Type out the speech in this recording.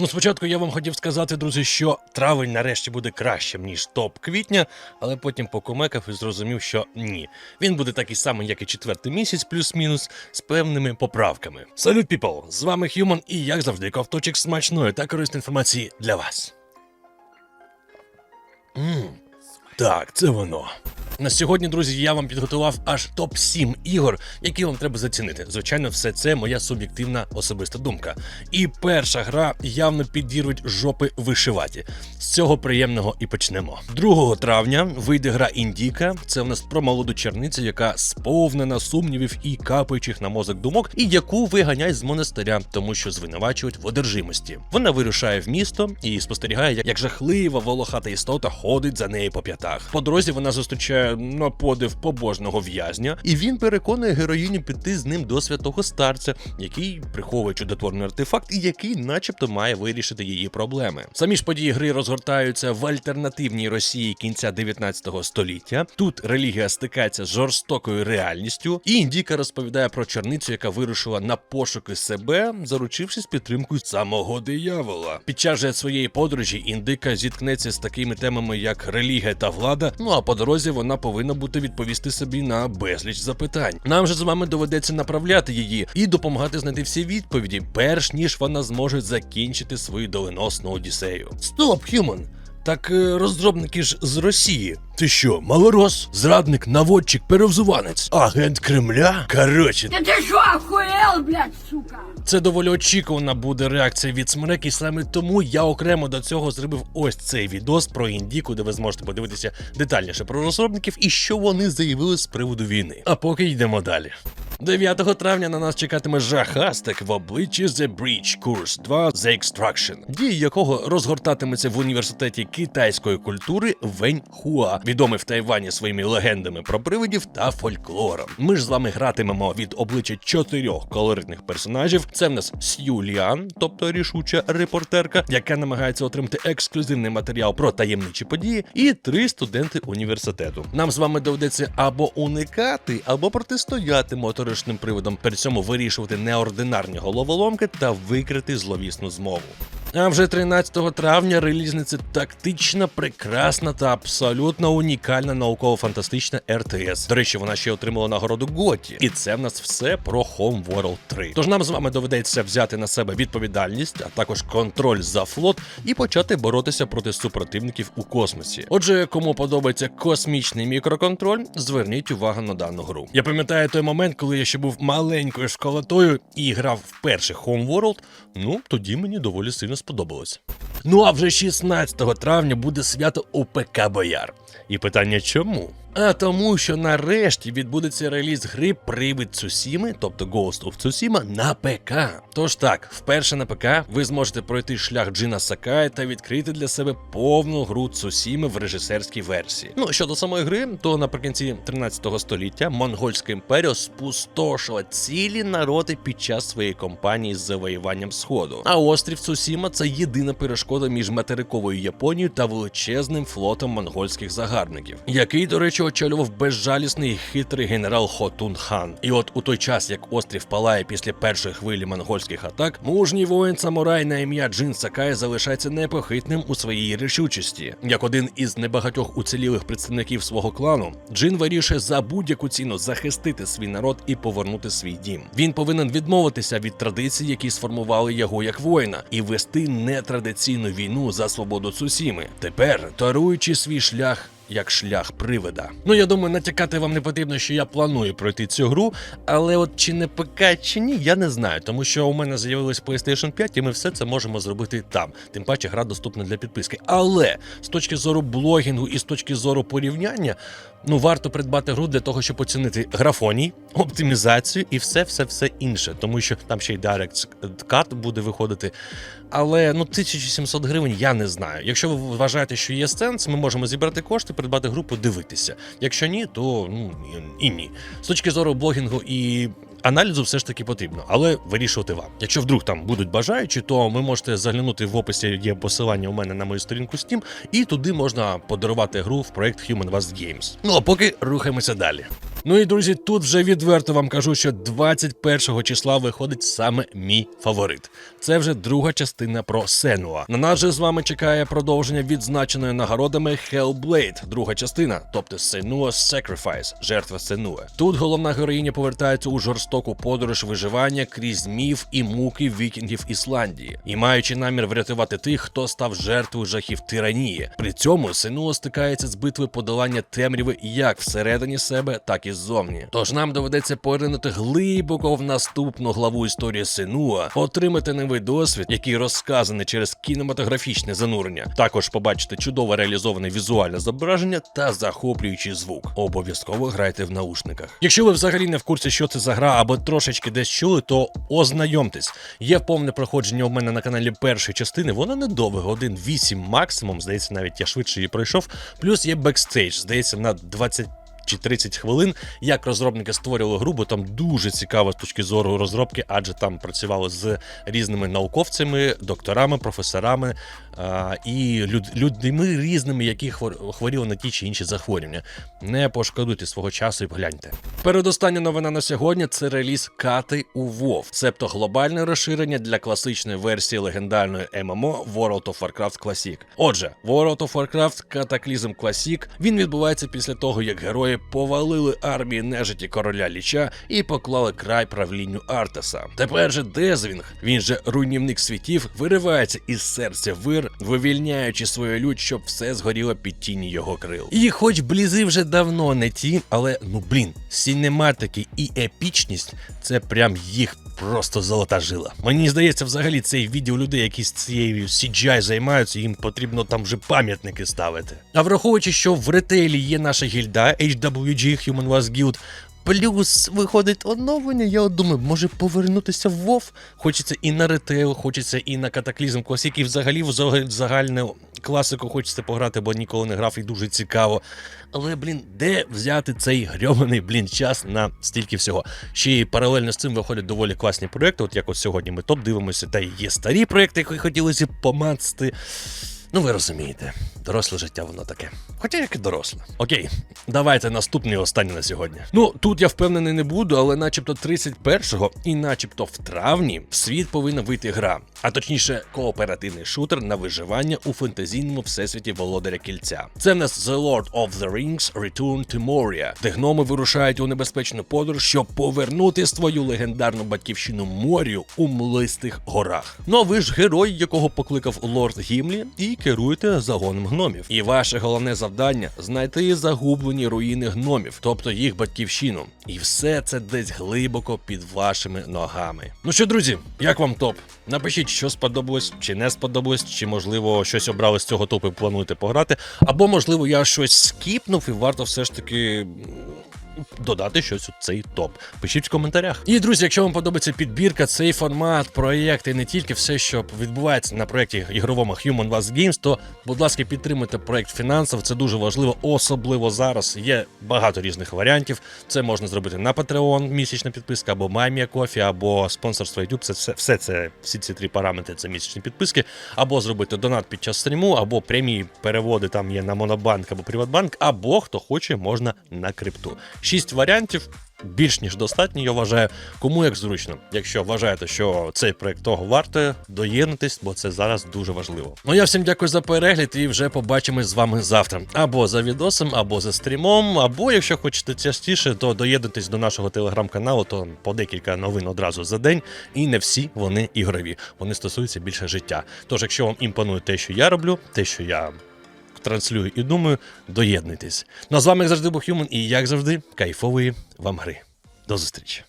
Ну, спочатку я вам хотів сказати, друзі, що травень нарешті буде кращим, ніж топ квітня, але потім покумекав і зрозумів, що ні. Він буде такий самий, як і четвертий місяць, плюс-мінус, з певними поправками. Салют, people! З вами Human і як завжди, ковточок смачної та корисної інформації для вас. Мм, так, це воно. На сьогодні, друзі, я вам підготував аж топ 7 ігор, які вам треба зацінити. Звичайно, все це моя суб'єктивна особиста думка. І перша гра явно підірвуть жопи вишиваті. З цього приємного і почнемо. 2 травня вийде гра Індіка. Це в нас про молоду черницю, яка сповнена сумнівів і капаючих на мозок думок, і яку виганяють з монастиря, тому що звинувачують в одержимості. Вона вирушає в місто і спостерігає, як жахлива волохата істота ходить за нею по п'ятах. По дорозі вона зустрічає на подив побожного в'язня, і він переконує героїню піти з ним до святого старця, який приховує чудотворний артефакт, і який, начебто, має вирішити її проблеми. Самі ж події гри розгортаються в альтернативній Росії кінця 19 століття. Тут релігія стикається з жорстокою реальністю, і індіка розповідає про черницю, яка вирушила на пошуки себе, заручившись підтримкою самого диявола. Під час же своєї подорожі індика зіткнеться з такими темами, як релігія та влада. Ну а по дорозі вона повинна бути відповісти собі на безліч запитань. Нам же з вами доведеться направляти її і допомагати знайти всі відповіді, перш ніж вона зможе закінчити свою доленосну одіссею. Стоп, Хюман! Так е, розробники ж з Росії. Ти що, малорос, зрадник, наводчик, перевзуванець, агент Кремля? Коротше, Да ты что, охуел, блядь, сука? це доволі очікувана буде реакція від смерек, і саме тому я окремо до цього зробив ось цей відос про індіку, де ви зможете подивитися детальніше про розробників і що вони заявили з приводу війни. А поки йдемо далі. 9 травня на нас чекатиме жахастик в обличчі The Breach Course 2 The Extraction, дії якого розгортатиметься в університеті китайської культури Веньхуа, відомий в Тайвані своїми легендами про привидів та фольклором. Ми ж з вами гратимемо від обличчя чотирьох колоритних персонажів. Це в нас Сью Ліан, тобто рішуча репортерка, яка намагається отримати ексклюзивний матеріал про таємничі події, і три студенти університету. Нам з вами доведеться або уникати, або протистояти моторошним приводом, при цьому вирішувати неординарні головоломки та викрити зловісну змову. А вже 13 травня релізниця тактична, прекрасна та абсолютно унікальна науково-фантастична РТС. До речі, вона ще отримала нагороду Готі. І це в нас все про Homeworld 3. Тож нам з вами доведеться взяти на себе відповідальність, а також контроль за флот і почати боротися проти супротивників у космосі. Отже, кому подобається космічний мікроконтроль, зверніть увагу на дану гру. Я пам'ятаю той момент, коли я ще був маленькою школотою і грав в перший Homeworld, ну тоді мені доволі сильно сподобалось. Ну а вже 16 травня буде свято УПК Бояр. І питання чому? А тому, що нарешті відбудеться реліз гри Привид Цусіми, тобто Ghost of Tsushima, на ПК. Тож так, вперше на ПК ви зможете пройти шлях Джина Сакая та відкрити для себе повну гру Цусіми в режисерській версії. Ну щодо самої гри, то наприкінці 13 століття монгольська імперія спустошила цілі народи під час своєї кампанії з завоюванням сходу. А острів Цусіма це єдина перешкода між материковою Японією та величезним флотом монгольських загарбників, який, до речі, очолював безжалісний хитрий генерал Хотун Хан. І от у той час, як острів палає після першої хвилі монгольських атак, мужній воїн самурай на ім'я Джин Сакай залишається непохитним у своїй рішучості. Як один із небагатьох уцілілих представників свого клану, Джин вирішує за будь-яку ціну захистити свій народ і повернути свій дім. Він повинен відмовитися від традицій, які сформували його як воїна, і вести нетрадиційну війну за свободу Цусіми. Тепер таруючи свій шлях як шлях привида. Ну я думаю, натякати вам не потрібно, що я планую пройти цю гру, але от чи не ПК, чи ні, я не знаю, тому що у мене з'явилась PlayStation 5, і ми все це можемо зробити там. Тим паче гра доступна для підписки. Але з точки зору блогінгу і з точки зору порівняння, ну варто придбати гру для того, щоб оцінити графоній, оптимізацію і все, все, все інше, тому що там ще й Direct буде виходити. Але ну 1700 гривень я не знаю. Якщо ви вважаєте, що є сенс, ми можемо зібрати кошти, придбати групу, дивитися. Якщо ні, то ну і- ні. З точки зору блогінгу і. Аналізу все ж таки потрібно, але вирішувати вам. Якщо вдруг там будуть бажаючі, то ви можете заглянути в описі є посилання у мене на мою сторінку Steam, і туди можна подарувати гру в проект Human Vast Games. Ну а поки рухаємося далі. Ну і друзі, тут вже відверто вам кажу, що 21 числа виходить саме мій фаворит. Це вже друга частина про Сенуа. На нас же з вами чекає продовження відзначеної нагородами Hellblade, друга частина, тобто Senua's Sacrifice, жертва Сенуа. Тут головна героїня повертається у жорстоку подорож виживання крізь міф і муки вікінгів Ісландії, і маючи намір врятувати тих, хто став жертвою жахів тиранії. При цьому Сенуа стикається з битвою подолання темряви як всередині себе, так і ззовні. Тож нам доведеться поринути глибоко в наступну главу історії Сенуа, отримати новий досвід, який розказаний через кінематографічне занурення. Також побачити чудово реалізоване візуальне зображення та захоплюючий звук. Обов'язково грайте в наушниках. Якщо ви взагалі не в курсі, що це за гра, або трошечки десь чули, то ознайомтесь. Є повне проходження у мене на каналі першої частини. Вона недовга, годин 8 максимум. Здається, навіть я швидше її пройшов. Плюс є бекстейдж, здається, на 20 чи 30 хвилин, як розробники створювали гру, бо там дуже цікаво з точки зору розробки, адже там працювали з різними науковцями, докторами, професорами а, і люд, людьми різними, які хвор- хворіли на ті чи інші захворювання. Не пошкодуйте свого часу і погляньте. Передостання новина на сьогодні це реліз кати у WoW, себто глобальне розширення для класичної версії легендарної ММО World of Warcraft Classic. Отже, World of Warcraft Cataclysm Classic він відбувається після того, як герої повалили армії нежиті короля Ліча і поклали край правлінню Артеса. Тепер же Дезвінг, він же руйнівник світів, виривається із серця вир, вивільняючи свою лють, щоб все згоріло під тіні його крил. І хоч блізи вже давно не ті, але ну блін, сінематики і епічність це прям їх просто золота жила. Мені здається, взагалі цей відділ людей, які з цією CGI займаються, їм потрібно там вже пам'ятники ставити. А враховуючи, що в ретейлі є наша гільда HWG Human Was Guild, Плюс виходить оновлення. Я от думаю, може повернутися в WoW? Хочеться і на ретейл, хочеться і на катаклізм Classic, і взагалі в загальну класику хочеться пограти, бо ніколи не грав і дуже цікаво. Але, блін, де взяти цей грьобаний, блін, час на стільки всього? Ще й паралельно з цим виходять доволі класні проекти. От як от сьогодні ми топ дивимося, та є старі проекти, які хотілося б помацати. Ну, ви розумієте, доросле життя воно таке. Хоча як і доросле. Окей, давайте наступний останній на сьогодні. Ну, тут я впевнений не буду, але начебто 31-го і начебто в травні в світ повинна вийти гра, а точніше, кооперативний шутер на виживання у фентезійному всесвіті Володаря Кільця. Це в нас The Lord of the Rings Return to Moria, де гноми вирушають у небезпечну подорож, щоб повернути свою легендарну батьківщину морю у млистих горах. Ну а ви ж герой, якого покликав лорд Гімлі, і керуєте загоном гномів. І ваше головне завдання знайти загублені руїни гномів, тобто їх батьківщину. І все це десь глибоко під вашими ногами. Ну що, друзі, як вам топ? Напишіть, що сподобалось, чи не сподобалось, чи можливо щось обрали з цього топу і плануєте пограти. Або, можливо, я щось скіпнув і варто все ж таки. Додати щось у цей топ. Пишіть в коментарях. І друзі, якщо вам подобається підбірка, цей формат, проєкт і не тільки все, що відбувається на проєкті ігровому Human Was Games, то, будь ласка, підтримуйте проєкт фінансово. Це дуже важливо, особливо зараз. Є багато різних варіантів. Це можна зробити на Patreon, місячна підписка, або MyMeACoffee, або спонсорство YouTube. Це все, все це всі ці три параметри. Це місячні підписки, або зробити донат під час стріму, або прямі переводи там є на Монобанк або Приватбанк, або хто хоче, можна на крипту. Шість варіантів. Більш ніж достатньо, я вважаю, кому як зручно. Якщо вважаєте, що цей проект того варте, доєднатись, бо це зараз дуже важливо. Ну я всім дякую за перегляд і вже побачимось з вами завтра. Або за відосом, або за стрімом, або якщо хочете частіше, то доєднуйтесь до нашого телеграм-каналу, то по декілька новин одразу за день. І не всі вони ігрові. Вони стосуються більше життя. Тож, якщо вам імпонує те, що я роблю, те, що я транслюю і думаю, доєднуйтесь. Ну а з вами як завжди був Хюман, і як завжди, кайфової вам гри. До зустрічі.